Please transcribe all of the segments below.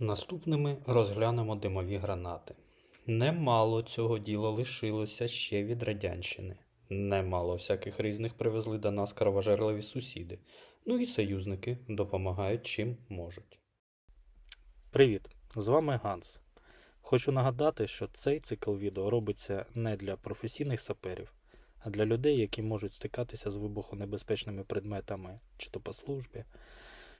Наступними розглянемо димові гранати. Немало цього діла лишилося ще від радянщини. Немало всяких різних привезли до нас кровожерливі сусіди. Ну і союзники допомагають чим можуть. Привіт! З вами Ганс. Хочу нагадати, що цей цикл відео робиться не для професійних саперів, а для людей, які можуть стикатися з вибухонебезпечними предметами, чи то по службі,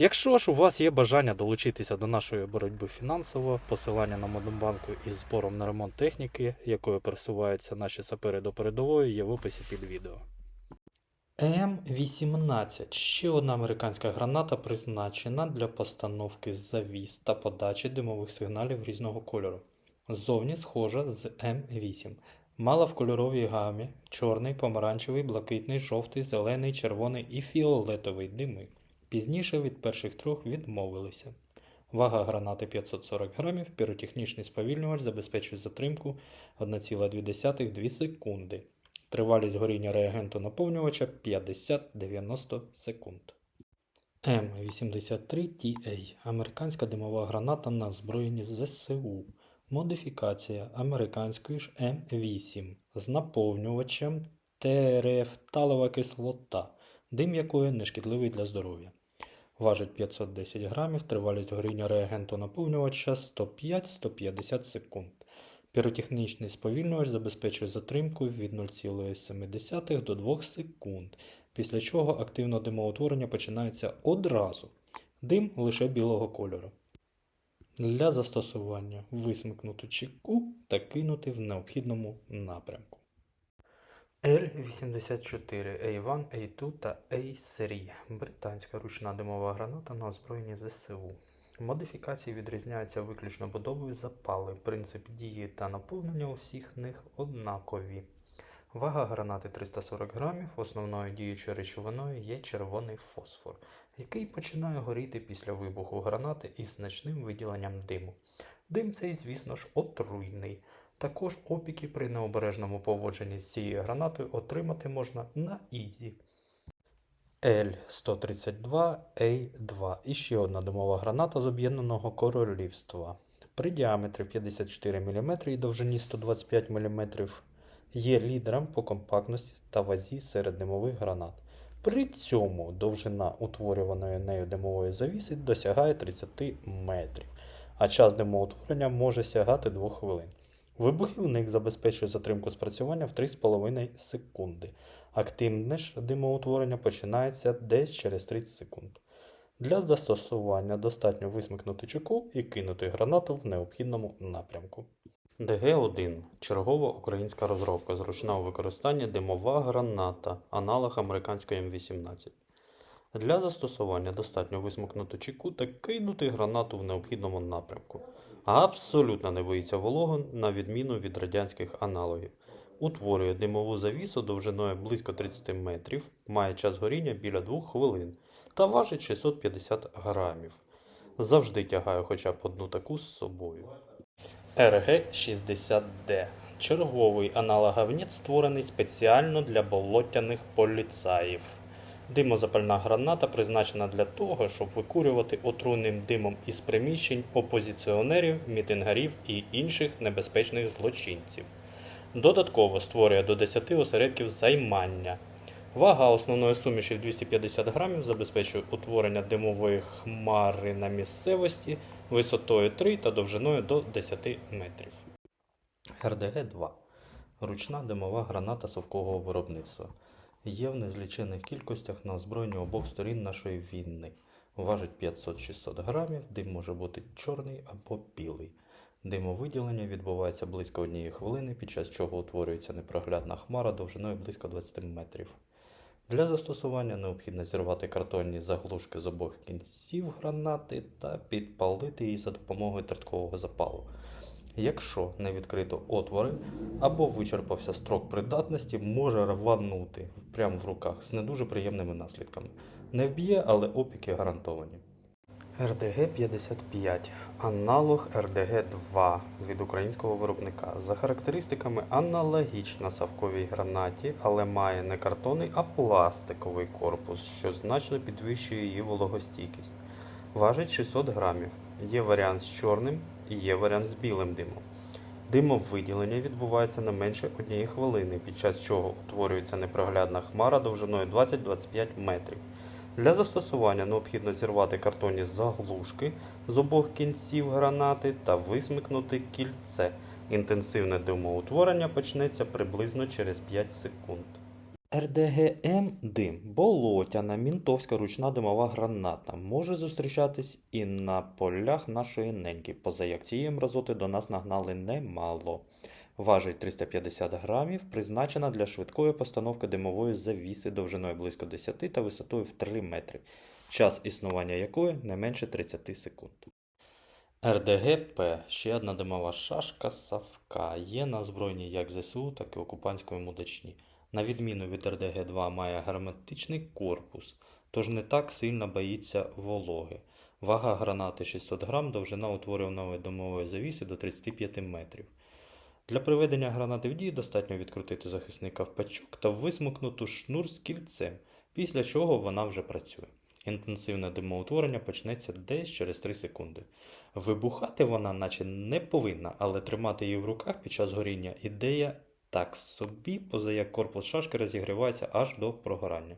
Якщо ж у вас є бажання долучитися до нашої боротьби фінансово, посилання на Монобанку із збором на ремонт техніки, якою пересуваються наші сапери до передової, є в описі під відео. М18 ще одна американська граната призначена для постановки завіс та подачі димових сигналів різного кольору. Ззовні схожа з М8. Мала в кольоровій гамі чорний, помаранчевий, блакитний, жовтий, зелений, червоний і фіолетовий дими. Пізніше від перших трьох відмовилися. Вага гранати 540 грамів, піротехнічний сповільнювач забезпечує затримку 1,2 секунди. Тривалість горіння реагенту наповнювача 50-90 секунд. М83TA американська димова граната на озброєнні ЗСУ. Модифікація американської ж М8 з наповнювачем терефталова кислота, дим якої нешкідливий для здоров'я. Важить 510 грамів, тривалість горіння реагенту наповнювача 105-150 секунд. Піротехнічний сповільнювач забезпечує затримку від 0,7 до 2 секунд, після чого активне димоутворення починається одразу. Дим лише білого кольору. Для застосування висмикнуту чеку та кинути в необхідному напрямку. L-84, A1, A2 та A3 британська ручна димова граната на озброєнні ЗСУ. Модифікації відрізняються виключно будовою запали, принцип дії та наповнення у всіх них однакові. Вага гранати 340 грамів, основною діючою речовиною є червоний фосфор, який починає горіти після вибуху гранати із значним виділенням диму. Дим цей, звісно ж, отруйний. Також опіки при необережному поводженні з цією гранатою отримати можна на ізі. L132A2 і ще одна димова граната з Об'єднаного Королівства. При діаметрі 54 мм і довжині 125 мм є лідером по компактності та вазі серед димових гранат. При цьому довжина утворюваної нею димової завіси досягає 30 метрів, а час димоутворення може сягати 2 хвилин. Вибухівник забезпечує затримку спрацювання в 3,5 секунди. Активне ж димоутворення починається десь через 30 секунд. Для застосування достатньо висмикнути чеку і кинути гранату в необхідному напрямку. ДГ-1 чергова українська розробка зручного використання димова граната, аналог американської М18. Для застосування достатньо висмикнути чеку та кинути гранату в необхідному напрямку. Абсолютно не боїться вологи, на відміну від радянських аналогів. Утворює димову завісу довжиною близько 30 метрів, має час горіння біля 2 хвилин та важить 650 грамів. Завжди тягаю хоча б одну таку з собою. РГ-60Д черговий аналоговнець, створений спеціально для болотяних поліцаїв. Димозапальна граната призначена для того, щоб викурювати отруйним димом із приміщень опозиціонерів, мітингарів і інших небезпечних злочинців. Додатково створює до 10 осередків займання. Вага основної суміші в 250 грамів забезпечує утворення димової хмари на місцевості висотою 3 та довжиною до 10 метрів. РДГ-2 ручна димова граната совкового виробництва. Є в незлічених кількостях на озброєнні обох сторін нашої війни. Важить 500-600 грамів, дим може бути чорний або білий. Димовиділення відбувається близько однієї хвилини, під час чого утворюється непроглядна хмара довжиною близько 20 метрів. Для застосування необхідно зірвати картонні заглушки з обох кінців гранати та підпалити її за допомогою терткового запалу. Якщо не відкрито отвори або вичерпався строк придатності, може рванути прямо в руках з не дуже приємними наслідками. Не вб'є, але опіки гарантовані. РДГ-55 аналог РДГ-2 від українського виробника. За характеристиками аналогічна савковій гранаті, але має не картонний, а пластиковий корпус, що значно підвищує її вологостійкість. Важить 600 грамів. Є варіант з чорним і є варіант з білим димом. Димовиділення відбувається не менше однієї хвилини, під час чого утворюється непроглядна хмара довжиною 20-25 метрів. Для застосування необхідно зірвати картонні заглушки з обох кінців гранати та висмикнути кільце. Інтенсивне димоутворення почнеться приблизно через 5 секунд. РДГМ дим болотяна мінтовська ручна димова граната може зустрічатись і на полях нашої неньки, поза як цієї мразоти до нас нагнали немало. Важить 350 грамів, призначена для швидкої постановки димової завіси довжиною близько 10 та висотою в 3 метри, час існування якої не менше 30 секунд. РДГП ще одна димова шашка Савка є на озброєнні як ЗСУ, так і окупантської мудачні. На відміну від РДГ-2 має герметичний корпус, тож не так сильно боїться вологи. Вага гранати 600 грам, довжина утворюваної димової завіси до 35 метрів. Для приведення гранати в дію достатньо відкрутити захисний ковпачок та висмикнути шнур з кільцем, після чого вона вже працює. Інтенсивне димоутворення почнеться десь через 3 секунди. Вибухати вона наче не повинна, але тримати її в руках під час горіння ідея так собі, поза як корпус шашки розігрівається аж до прогорання.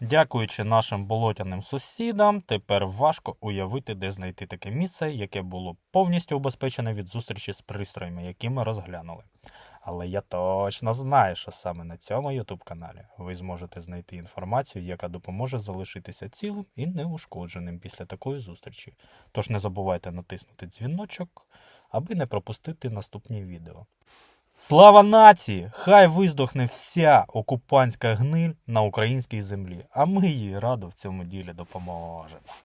Дякуючи нашим болотяним сусідам, тепер важко уявити, де знайти таке місце, яке було повністю убезпечене від зустрічі з пристроями, які ми розглянули. Але я точно знаю, що саме на цьому YouTube каналі ви зможете знайти інформацію, яка допоможе залишитися цілим і неушкодженим після такої зустрічі. Тож не забувайте натиснути дзвіночок, аби не пропустити наступні відео. Слава нації! Хай виздохне вся окупантська гниль на українській землі, а ми їй радо в цьому ділі допоможемо.